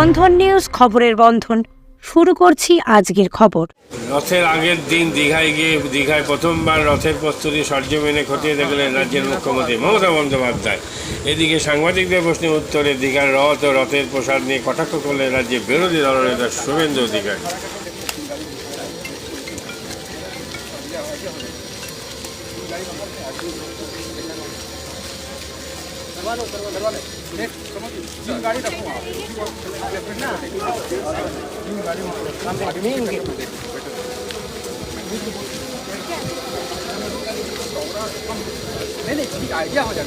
বন্ধন news খবরের বন্ধন। শুরু করছি আজকের খবর। রথের আগের দিন দীঘায় গিয়ে, দীঘায় প্রথমবার রথের প্রস্তুতি সরজমিনে খতিয়ে দেখলেন রাজ্যের মুখ্যমন্ত্রী মমতা বন্দ্যোপাধ্যায়। এদিকে সাংবাদিকদের প্রশ্নের উত্তরে দীঘার রথ ও রথের প্রসাদ নিয়ে কটাক্ষ করলেন রাজ্যের বিরোধী দলনেতা শুভেন্দু অধিকারী। सामने मीडिया मीडिया के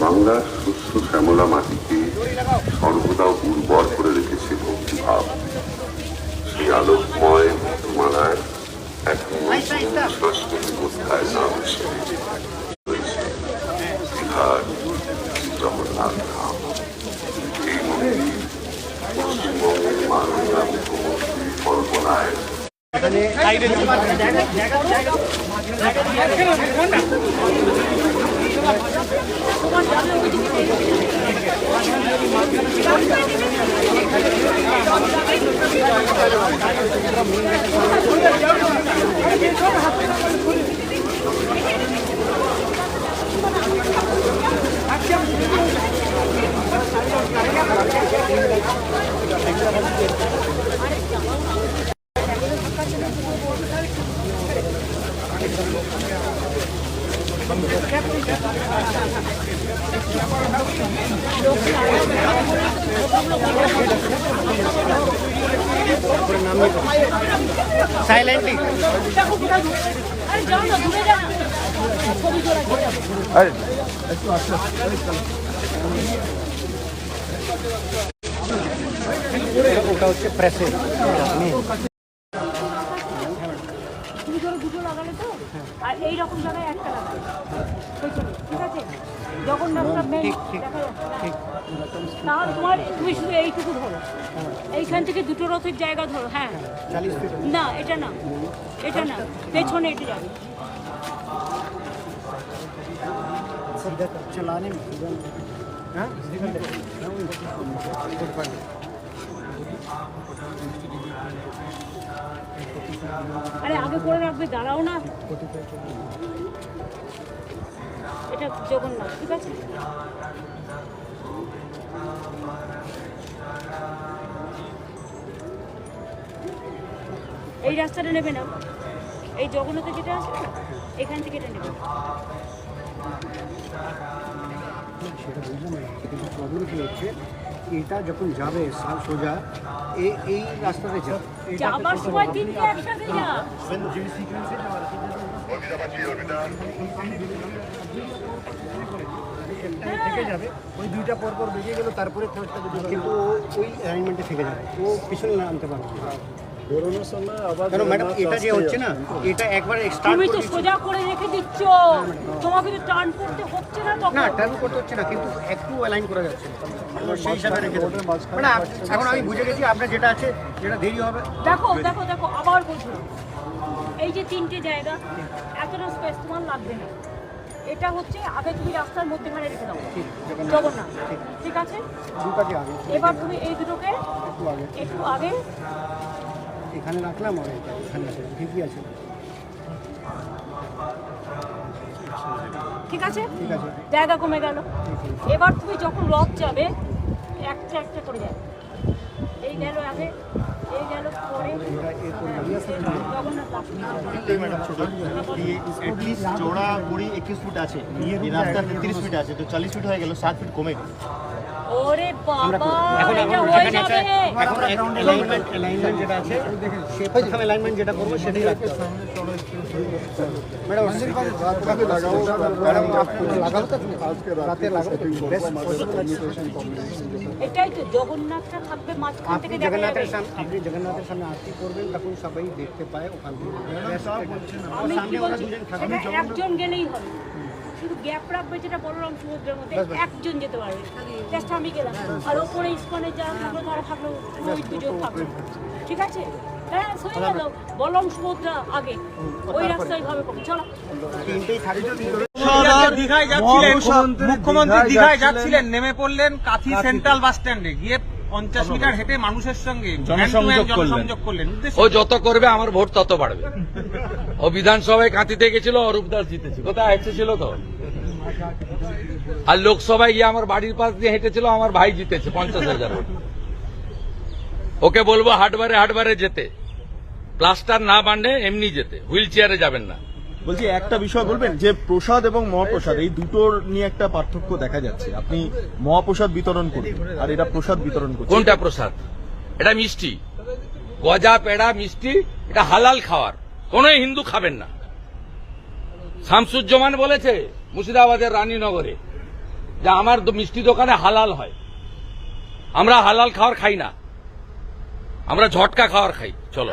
বাংলার শস্য শ্যামলা মাটিকে সর্বদা উর্বর করে রেখেছে ভক্তিভাব। সেই আলোকময় মালায় এক নতুন সাংস্কৃতিক অধ্যায় নাম রয়েছে দীঘার জগন্নাথ ধাম এই মন্দির পশ্চিমবঙ্গের মাননীয় মুখ্যমন্ত্রী কল্পনায় তুমি ধরো দুটো লাগালে তো? আর এই রকম জায়গায় একটা লাগালে। ঠিক আছে? জগন্নাথটা মেন দেখা যাচ্ছে। তাহলে তোমার তুমি শুধু এইটুকু ধরো। এইখান থেকে দুটো রথের জায়গা ধরো হ্যাঁ না এটা না এটা না পেছনে এটা যাবে चलाने में हाँ আরে আগে করে রাখবে দাঁড়াও না এটা জগন্নাথ ঠিক আছে এই রাস্তাটা নেবে না। এই জগন্নাথে যেটা আছে না এখান থেকে এটা নেবে। সেটা বুঝলাম না। কিন্তু প্রবলেম কী হচ্ছে এটা যখন যাবে সাল সোজা এই এই রাস্তাতে যাবে। যাবার সময় তিনটে একসাথে যা। থেকে যাবে ওই দুইটা পর পর বেরিয়ে গেল তারপরে কিন্তু ও ওই অ্যারেঞ্জমেন্টে থেকে যাবে। ও পিছনে না আনতে পারবে বেরোনোর সময় আবার কেন ম্যাডাম এটা যে হচ্ছে না এটা একবার স্টার্ট তুমি তো সোজা করে রেখে দিচ্ছ। তোমাকে তো টার্ন করতে হচ্ছে না তখন। না টার্ন করতে হচ্ছে না কিন্তু একটু অ্যালাইন করা যাচ্ছে। সেই হিসাবে রেখে দেবো। মানে এখন আমি বুঝে গেছি আপনার যেটা আছে যেটা দেরি হবে। দেখো দেখো দেখো আবার বলছো এই যে তিনটে জায়গা এতটা স্পেস তোমার লাগবে না। এটা হচ্ছে আগে তুমি রাস্তার মধ্যেখানে রেখে দাও। জগন্নাথ। ঠিক। আছে? এবার তুমি এই দুটোকে একটু আগে এখানে রাখলাম আর এটা এখানে আছে ঠিকই আছে। ঠিক আছে? ঠিক আছে। জায়গা কমে গেল। এবার তুমি যখন রথ যাবে একটা একটা করে যাবে এই গেল আগে। চওড়া কুড়ি একুশ ফুট আছে রাস্তা তেত্রিশ ফিট আছে তো চল্লিশ ফিট হয়ে গেল সাত ফিট কমে গেল ওরে বাবা এটা হয়ে যাবে এখন অ্যালাইনমেন্ট যেটা আছে সে প্রথম অ্যালাইনমেন্ট যেটা করব সেটাই রাখতে হবে এটাই তো জগন্নাথটা থাকবে মাঝখান আপনি থেকে জগন্নাথের সামনে আপনি জগন্নাথের সামনে আরতি করবেন তখন সবাই দেখতে পায় ওখান থেকে একজন গেলেই হবে শুধু গ্যাপ রাখবে যেটা বললাম সমুদ্রের মধ্যে একজন যেতে পারবে। জাস্ট আমি গেলাম। আর ওপরে ইস্কনে যারা থাকল তারা থাকল ওই দুজন থাকল। ঠিক আছে? হ্যাঁ সই গেল। বললাম সমুদ্র আগে। ওই রাস্তায় ভাবে চলো। তিনটেই থাকবে দীঘায় যাচ্ছিলেন। মুখ্যমন্ত্রী দীঘায় যাচ্ছিলেন নেমে পড়লেন কাথি সেন্ট্রাল বাস স্ট্যান্ডে গিয়ে পঞ্চাশ মিটার হেঁটে মানুষের সঙ্গে জনসংযোগ করলেন। ও যত করবে আমার ভোট তত বাড়বে। ও বিধানসভায় কাঁতিতে গেছিল অরূপ দাস জিতেছে কোথায়? হেঁটেছিল তো। আর লোকসভায় গিয়ে আমার বাড়ির পাশ দিয়ে হেঁটেছিল আমার ভাই জিতেছে পঞ্চাশ হাজার ভোট। ওকে বলব হাটবারে হাটবারে যেতে। প্লাস্টার না বাঁধে এমনি যেতে। হুইল চেয়ারে যাবেন না। বলছি একটা বিষয় বলবেন যে প্রসাদ এবং মহাপ্রসাদ এই দুটোর নিয়ে একটা পার্থক্য দেখা যাচ্ছে। আপনি মহাপ্রসাদ বিতরণ করুন আর এটা প্রসাদ বিতরণ করছেন। কোনটা প্রসাদ? এটা মিষ্টি। গজা পেড়া মিষ্টি এটা হালাল খাওয়ার। কোন হিন্দু খাবেন না। শামসুজ্জামান বলেছে মুর্শিদাবাদের রানীনগরে যে আমার মিষ্টি দোকানে হালাল হয়। আমরা হালাল খাওয়ার খাই না। আমরা ঝটকা খাওয়ার খাই। চলো।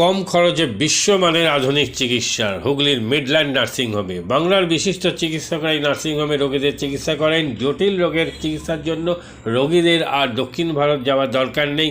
কম খরচে বিশ্বমানের আধুনিক চিকিৎসার। হুগলির মিডল্যান্ড নার্সিংহোমে বাংলার বিশিষ্ট চিকিৎসকরা এই নার্সিংহোমে রোগীদের চিকিৎসা করেন। জটিল রোগের চিকিৎসার জন্য রোগীদের আর দক্ষিণ ভারত যাওয়ার দরকার নেই।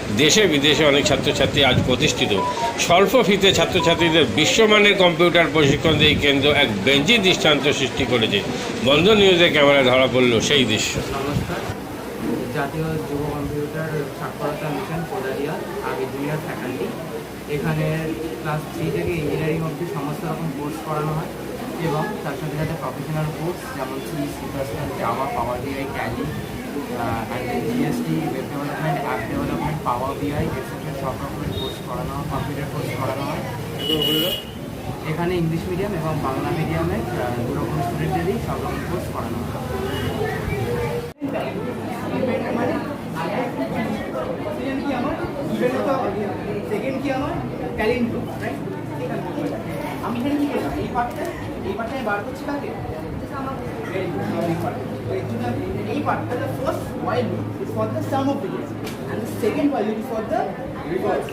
দেশে বিদেশে অনেক ছাত্রছাত্রী আজ প্রতিষ্ঠিত। স্বল্প ফিতে ছাত্রছাত্রীদের বিশ্বমানের কম্পিউটার প্রশিক্ষণ দিয়ে কেন্দ্র এক বেঞ্জি দৃষ্টান্ত সৃষ্টি করেছে। বন্ধ নিউজের ক্যামেরায় ধরা পড়ল সেই দৃশ্য। এখানে ক্লাস থ্রি থেকে ইঞ্জিনিয়ারিং অবধি সমস্ত রকম কোর্স করানো হয় এবং তার সাথে সাথে প্রফেশনাল কোর্স যেমন C C plus Java power BI Tally and GST web development app development power BI etcetera সব রকমের কোর্স করানো হয় কম্পিউটার কোর্স করানো হয়। এখানে ইংলিশ মিডিয়াম এবং বাংলা মিডিয়ামে দু রকম স্টুডেন্টেরই সব রকম কোর্স করানো হয়। সেকেন্ড কি আমার? রাইট আমি এই পার্টটা এই পার্টটা আমি বার করছি কাকে Very good, এই part। তো এই জন্য এই পার্টটা the first loop is for the sum of digits and the second loop is for the reverse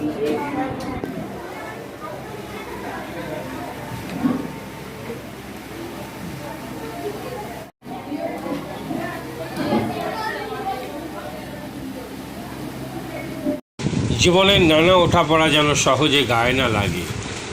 জীবনের নানা ওঠাপড়া যেন সহজে গায়ে না লাগে